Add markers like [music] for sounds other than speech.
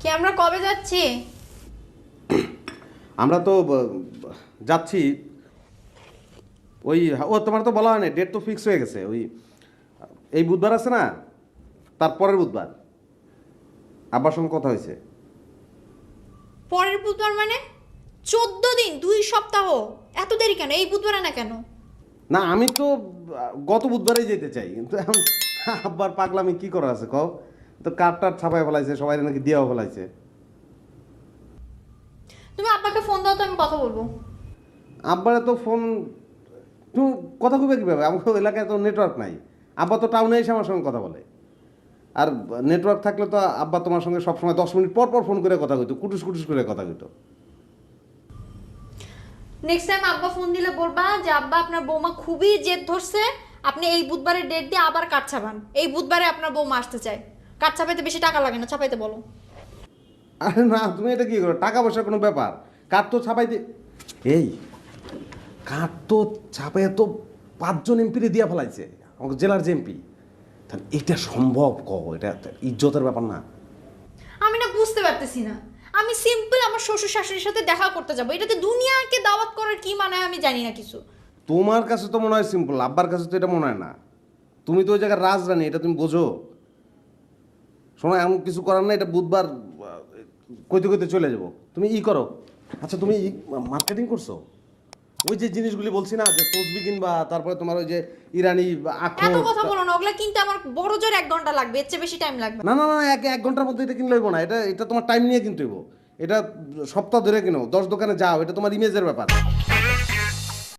কি আমরা কবে যাচ্ছি? [coughs] আমরা তো যাচ্ছি। ওই ও তোমার তো বলা হয়নি ডেট তো ফিক্স হয়ে গেছে। ওই এই বুধবার আছে না? তারপরের বুধবার। আব্বার সঙ্গে কথা হয়েছে। পরের বুধবার মানে? চোদ্দ দিন দুই সপ্তাহ। এত দেরি কেন? এই বুধবারে না কেন? না আমি তো গত বুধবারেই যেতে চাই। কিন্তু আব্বার পাগলামি কি করা আছে কও? তো কার্ড টার ছাপাই ফেলাইছে সবাই নাকি দিয়েও ফেলাইছে। তুমি আব্বাকে ফোন দাও তো আমি কথা বলব। আব্বারে তো ফোন তুমি কথা কবে কীভাবে? আমার এলাকায় তো নেটওয়ার্ক নাই। আব্বা তো টাউনে এসে আমার সঙ্গে কথা বলে। আর নেটওয়ার্ক থাকলে তো আব্বা তোমার সঙ্গে সবসময় দশ মিনিট পর পর ফোন করে কথা কইতো কুটুস কুটুস করে কথা কইতো। নেক্সট টাইম আব্বা ফোন দিলে বলবা যে আব্বা আপনার বৌমা খুবই জেদ ধরছে। আপনি এই বুধবারের ডেট দিয়ে আবার কাঠ ছাপান। এই বুধবারে আপনার বৌমা আসতে চায়। কাঠ ছাপাইতে বেশি টাকা লাগে না? ছাপাইতে বলো। আরে না তুমি এটা কি করো? টাকা পয়সার কোনো ব্যাপার? কার তো ছাপাইতে এই কার তো ছাপাইয়া তো পাঁচজন এমপিরে দিয়া ফেলাইছে। আমাকে জেলার যে এমপি। তাহলে এটা সম্ভব ক এটা ইজ্জতের ব্যাপার না। আমি না বুঝতে পারতেছি না। আমি সিম্পল আমার শ্বশুর শাশুড়ির সাথে দেখা করতে যাব। এটাতে দুনিয়াকে দাওয়াত করার কি মানে আমি জানি না কিছু। তোমার কাছে তো মনে হয় সিম্পল আব্বার কাছে তো এটা মনে হয় না। তুমি তো ওই জায়গায় রাজরানী এটা তুমি বোঝো। শোনো এমন কিছু করার না এটা বুধবার কইতে কইতে চলে যাব। তুমি ই করো। আচ্ছা তুমি মার্কেটিং করছ? ওই যে জিনিসগুলি বলছি না যে তসবি কিনবা তারপরে তোমার ওই যে ইরানি আখর। এত কথা বলো না ওগুলা কিনতে আমার বড় জোর এক ঘণ্টা লাগবে এর চেয়ে বেশি টাইম লাগবে না। না না না এক এক ঘণ্টার মধ্যে এটা কিনলে হইবো না এটা এটা তোমার টাইম নিয়ে কিনতে হইব। এটা সপ্তাহ ধরে কিনো দশ দোকানে যাও এটা তোমার ইমেজের ব্যাপার।